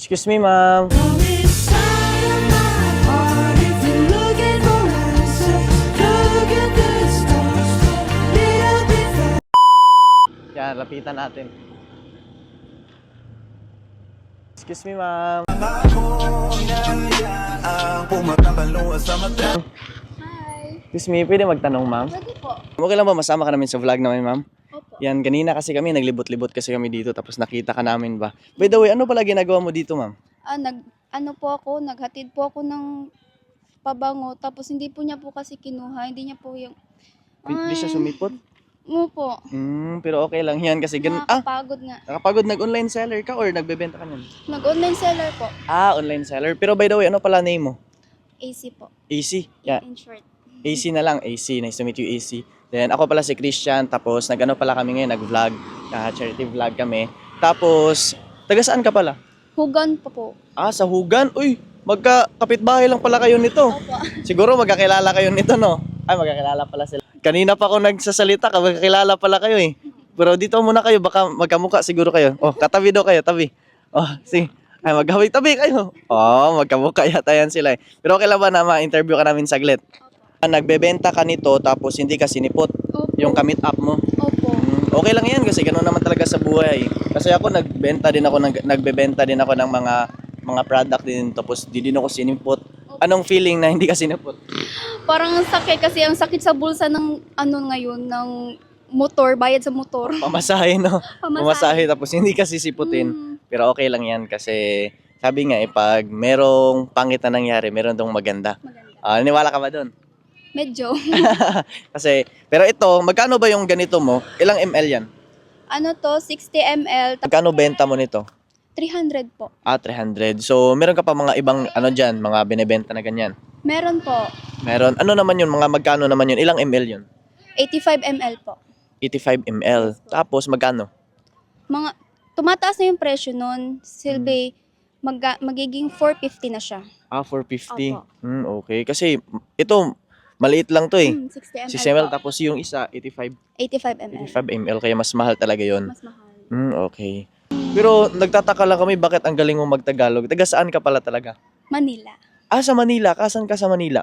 Excuse me, ma'am. Yan, lapitan natin. Excuse me, ma'am. Hi. Excuse me, pwede magtanong, ma'am? Pwede po. Okay lang ba masama ka namin sa vlog namin, ma'am? Yan, kanina kasi kami, naglibot-libot kasi kami dito, tapos nakita ka namin ba? By the way, ano pala ginagawa mo dito, ma'am? Ah, nag, ano po ako, naghatid po ako ng pabango, tapos hindi po niya po kasi kinuha, hindi niya po yung... Hindi siya sumipot? Mo po. Hmm, pero okay lang yan kasi gan ah, Nakakapagod nga. nakapagod nag-online seller ka or nagbebenta ka nun? Nag-online seller po. Ah, online seller. Pero by the way, ano pala name mo? AC po. AC. Yeah, In short. AC na lang. AC. Nice to meet you, AC. Then ako pala si Christian. Tapos nag-ano pala kami ngayon, nag-vlog. ah, charity vlog kami. Tapos, taga saan ka pala? Hugan pa po. Ah, sa Hugan. Uy, magka kapitbahay lang pala kayo nito. Opo. Siguro magkakilala kayo nito, no? Ay, magkakilala pala sila. Kanina pa ako nagsasalita, ka, magkakilala pala kayo eh. Pero dito muna kayo, baka magkamuka siguro kayo. Oh, katabi daw kayo, tabi. Oh, si. Ay, maghawi tabi kayo. Oh, magkamuka yata yan sila eh. Pero okay lang ba na ma-interview ka namin saglit? Ah, Nagbebenta ka nito, tapos hindi ka sinipot. Opo. Yung kamit up mo. Opo. Mm, okay lang yan kasi ganoon naman talaga sa buhay. Kasi ako nagbenta din ako nag, nagbebenta din ako ng mga mga product din tapos di din ako sinipot. Anong feeling na hindi ka sinipot? Parang ang sakit kasi ang sakit sa bulsa ng ano ngayon, ng motor, bayad sa motor. Pamasahe no. Pamasahe tapos hindi ka sisiputin. Mm, Pero okay lang yan kasi sabi nga eh pag merong pangit na nangyari, meron dong maganda. maganda. Ah, niwala ka ba doon? Medyo. Kasi pero ito, magkano ba yung ganito mo? Ilang ml yan? ano to, 60 ml, Magkano benta mo nito? 300 po. Ah, 300. So, meron ka pa mga ibang ano diyan, mga binebenta na ganyan. Meron po. Meron. Ano naman yun? Mga magkano naman yun? Ilang ml yun? 85 ml po. 85 ml. Tapos magkano? Mga, tumataas na yung presyo nun. Silbi, mag, magiging 450 na siya. Ah, 450. Opo. Hmm, okay. Kasi ito, maliit lang to eh. Mm, 60 ml Si ml po. tapos yung isa 85 85 ml. 85 ml kaya mas mahal talaga yon. Mas mahal. Hmm, okay. Pero nagtataka lang kami bakit ang galing mo magtagalog. Taga saan ka pala talaga? Manila. Ah, sa Manila. Kasan ka sa Manila?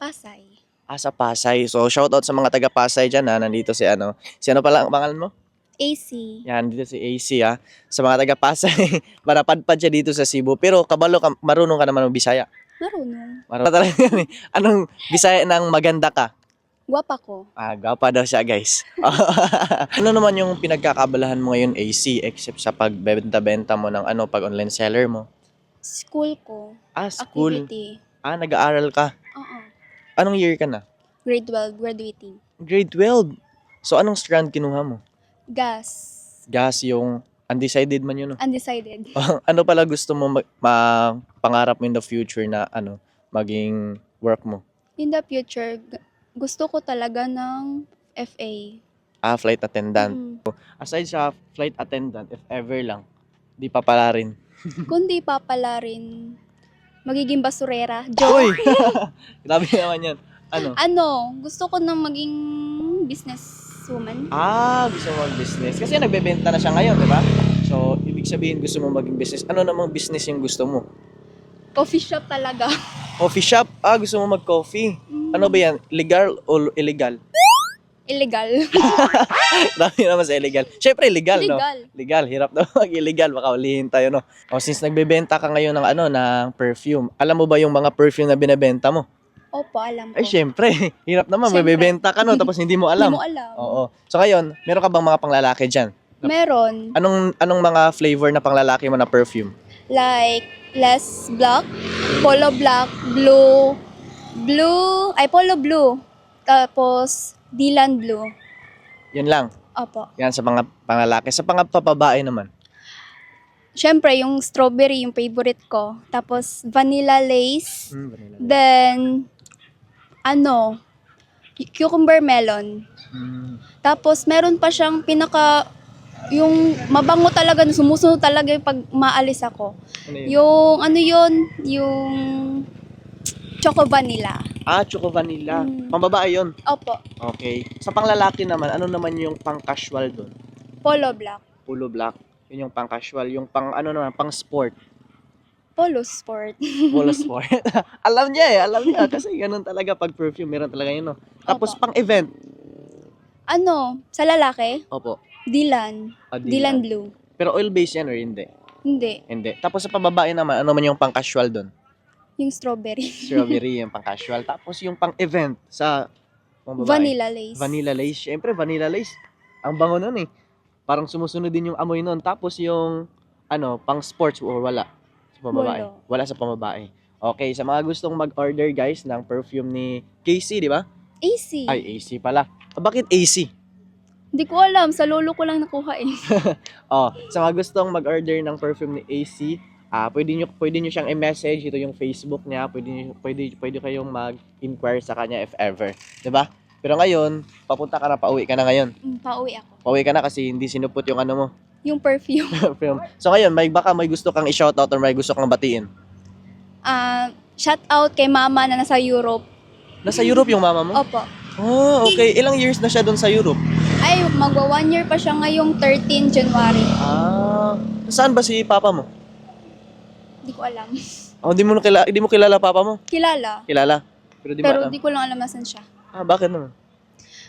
Pasay. Ah, sa Pasay. So, shoutout sa mga taga Pasay dyan ha. Nandito si ano. Si ano pala ang pangalan mo? AC. Yan, dito si AC ha. Sa mga taga Pasay. Marapadpad siya dito sa Cebu. Pero kabalo ka, marunong ka naman ng Bisaya. Marunong. Marunong talaga yan eh. Anong Bisaya ng maganda ka? Guwapa ko. Ah, gwapa daw siya, guys. ano naman yung pinagkakabalahan mo ngayon, AC, except sa pagbebenta-benta mo ng ano, pag online seller mo? School ko. Ah, school. Activity. Ah, nag-aaral ka. Oo. Anong year ka na? Grade 12, graduating. Grade 12. So, anong strand kinuha mo? Gas. Gas yung undecided man yun. no? Undecided. ano pala gusto mo ma- pangarap mo in the future na ano, maging work mo? In the future, gusto ko talaga ng FA. Ah, flight attendant. Mm. Aside sa flight attendant, if ever lang, di pa pala rin. Kundi pa pala rin magiging basurera. Joke. Uy! Grabe naman yan. Ano? Ano, gusto ko nang maging businesswoman. Ah, gusto mo mag-business. Kasi nagbebenta na siya ngayon, di ba? So, ibig sabihin gusto mo maging business. Ano namang business yung gusto mo? Coffee shop talaga. Coffee shop? Ah, gusto mo mag-coffee. Ano ba yan? Legal o illegal? Illegal. Dami naman sa illegal. Siyempre, legal, no? Legal. Legal. Hirap na mag-illegal. Baka ulihin tayo, no? O, since nagbebenta ka ngayon ng ano, ng perfume, alam mo ba yung mga perfume na binebenta mo? Opo, alam ko. Ay, syempre. Hirap naman. Syempre. Magbebenta ka, no? Tapos hindi mo Hindi alam. mo alam. Oo. So, ngayon, meron ka bang mga panglalaki dyan? Meron. Anong anong mga flavor na panglalaki mo na perfume? Like, less black, polo black, blue, blue, ay polo blue. Tapos, Dylan blue. Yan lang. Opo. Yan sa mga panglalaki. Sa pangpapabae naman. Siyempre, yung strawberry, yung favorite ko. Tapos, vanilla lace. Hmm, vanilla. Then, ano, cucumber melon. Hmm. Tapos, meron pa siyang pinaka, yung mabango talaga, sumusunod talaga yung pag maalis ako. Ano yun? Yung, ano yun, yung choco vanilla. Ah, choco vanilla. Mm. Pambabae yun. Opo, Okay. Sa panglalaki naman, ano naman yung pang-casual doon? polo black. Polo black. Yun yung pang-casual. Yung pang ano naman, pang-sport. Polo sport. Polo sport. alam niya eh, alam niya. Kasi ganun talaga pag perfume, meron talaga yun, no? Tapos Opo. pang event. Ano, sa lalaki, Opo. Dylan. Ah, Dylan Dylan. Blue. Pero oil-based yan or hindi? Hindi, Hindi. Tapos sa pababae naman, ano man yung pang casual doon? yung strawberry. Strawberry yung pang casual. Tapos yung pang event sa babae. Vanilla lace. Vanilla lace. Siyempre, vanilla lace. Ang bango nun eh. Parang sumusunod din yung amoy nun. Tapos yung, ano, pang sports or wala. Pambabae. Wala. Wala sa pambabae. Okay, sa mga gustong mag-order guys ng perfume ni Casey, di ba? AC. Ay, AC pala. Ah, bakit AC? Hindi ko alam, sa lolo ko lang nakuha eh. Oh, sa mga gustong mag-order ng perfume ni AC, ah pwede niyo pwede niyo siyang i-message ito yung Facebook niya, pwede niyo pwede pwede kayong mag-inquire sa kanya if ever, 'di ba? Pero ngayon, papunta ka na pauwi ka na ngayon. Mm, Pauwi ako. Pauwi ka na kasi hindi sinupot yung ano mo. Yung perfume. perfume. So ngayon, may baka may gusto kang i-shoutout or may gusto kang batiin. Ah, shout out kay mama na nasa Europe. Nasa Europe yung mama mo? Opo. Oh, okay. Ilang years na siya doon sa Europe? Ay, magwa one year pa siya ngayong 13 January. Ah, saan ba si papa mo? Hindi ko alam. Oh, hindi mo kilala, hindi mo kilala papa mo? Kilala. Kilala. Pero di Pero alam. di ko lang alam nasan siya. Ah, bakit naman?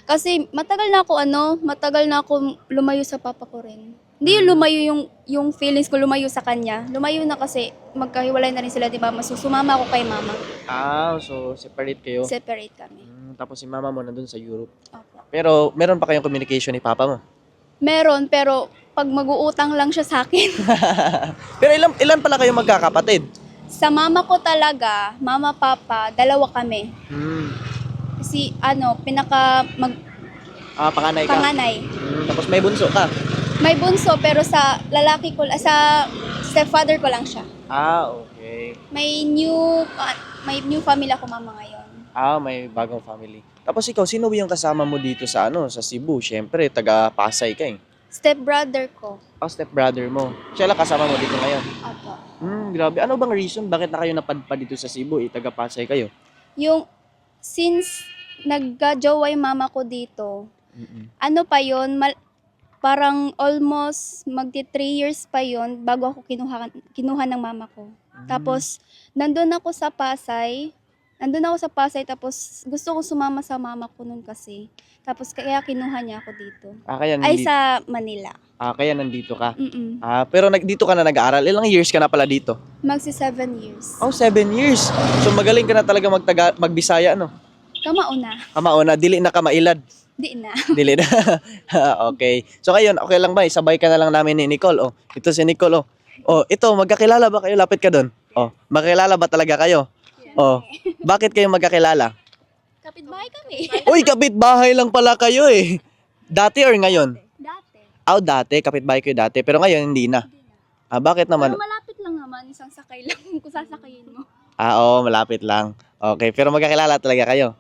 Kasi matagal na ako ano, matagal na ako lumayo sa papa ko rin. Hindi yung lumayo yung, yung feelings ko lumayo sa kanya. Lumayo na kasi magkahiwalay na rin sila, di ba? Masusumama ako kay mama. Ah, so separate kayo. Separate kami. Mm, tapos si mama mo nandun sa Europe. Opo. Pero meron pa kayong communication ni papa mo? Meron, pero pag mag-uutang lang siya sa akin. Pero ilan, ilan pala kayo magkakapatid? sa mama ko talaga, mama, papa, dalawa kami. Hmm. Si ano, pinaka mag, Ah, panganay ka? panganay. Hmm, tapos may bunso ka? May bunso pero sa lalaki ko, ah, sa stepfather ko lang siya. Ah, okay. May new ah, may new family ako mama ngayon. Ah, may bagong family. Tapos ikaw, sino yung kasama mo dito sa ano, sa Cebu? Siyempre, taga Pasay ka eh. Stepbrother ko. Oh, stepbrother mo. Siya lang kasama mo dito ngayon. Apo. Hmm, grabe. Ano bang reason bakit na kayo napadpad dito sa Cebu? Eh, taga Pasay kayo. Yung since nagka-jowa yung mama ko dito, Mm-mm. ano pa yon mal, parang almost magti 3 years pa yon bago ako kinuha kinuha ng mama ko. Hmm. Tapos nandun ako sa Pasay. Nandun ako sa Pasay tapos gusto ko sumama sa mama ko nun kasi. Tapos kaya kinuha niya ako dito. Ah, kaya Ay nandito, sa Manila. ah, kaya nandito ka. Mm. Ah, pero nag, dito ka na nag-aaral. Ilang years ka na pala dito? Magsi 7 years. Oh, seven years. So magaling ka na talaga magtaga, magbisaya, no? Kamauna. Kamauna, dili na ka mailad. Di na. Dili na. okay. So ngayon, okay lang ba? Isabay ka na lang namin ni Nicole. Oh, ito si Nicole. Oh, oh ito, magkakilala ba kayo? Lapit ka doon. Oh, magkakilala ba talaga kayo? Oh, bakit kayo magkakilala? Kapitbahay kami. Uy, kapitbahay lang pala kayo eh. Dati or ngayon? Dati. Ah, dati, kapitbahay kayo dati. Pero ngayon, hindi na. Ah, bakit Pero naman? malapit lang naman. Isang sakay lang kung sasakayin mo. Ah, oo, malapit lang. Okay, pero magkakilala talaga kayo.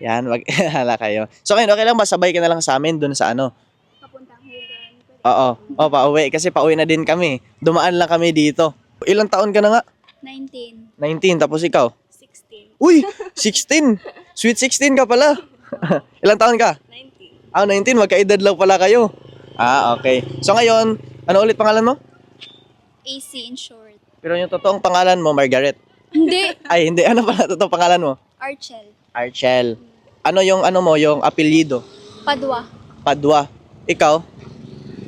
Yan, magkakilala kayo. So ngayon, okay lang ba? Sabay ka na lang sa amin dun sa ano? Papuntang Hugan. Oo. Oh, pauwi. Kasi pauwi na din kami. Dumaan lang kami dito. Ilang taon ka na nga? 19. 19. Tapos ikaw? 16. Uy! 16! Sweet 16 ka pala. Ilang taon ka? 19. Ah, 19. Magkaedad lang pala kayo. Ah, okay. So ngayon, ano ulit pangalan mo? AC in short. Pero yung totoong pangalan mo, Margaret. Hindi. Ay, hindi. Ano pala totoong pangalan mo? Archel. Archel. Ano yung ano mo, yung apelyido? Padua. Padua. Ikaw?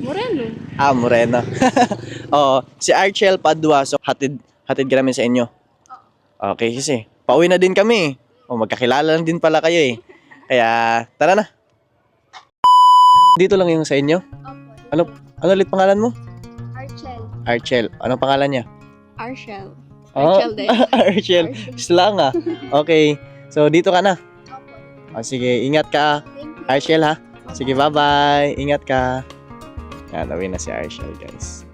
Moreno. Ah, Moreno. Oo, si Archel Padua. So, hatid, hatid ka namin sa inyo. Okay, kasi. Pauwi na din kami. O, magkakilala lang din pala kayo eh. Kaya, tara na. Dito lang yung sa inyo. Opo. Ano, ano ulit pangalan mo? Archel. Archel. Anong pangalan niya? Archel. Oh, Archel din. Archel. Slang ah. Okay. So, dito ka na. O, sige, ingat ka. Archel ha. Sige, bye-bye. Ingat ka. Yan, away na si Archel, guys.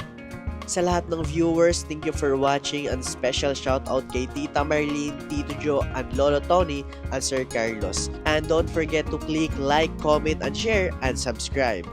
Sa lahat ng viewers, thank you for watching and special shout out kay Tita Marlene, Tito Joe, and Lolo Tony and Sir Carlos. And don't forget to click like, comment, and share, and subscribe.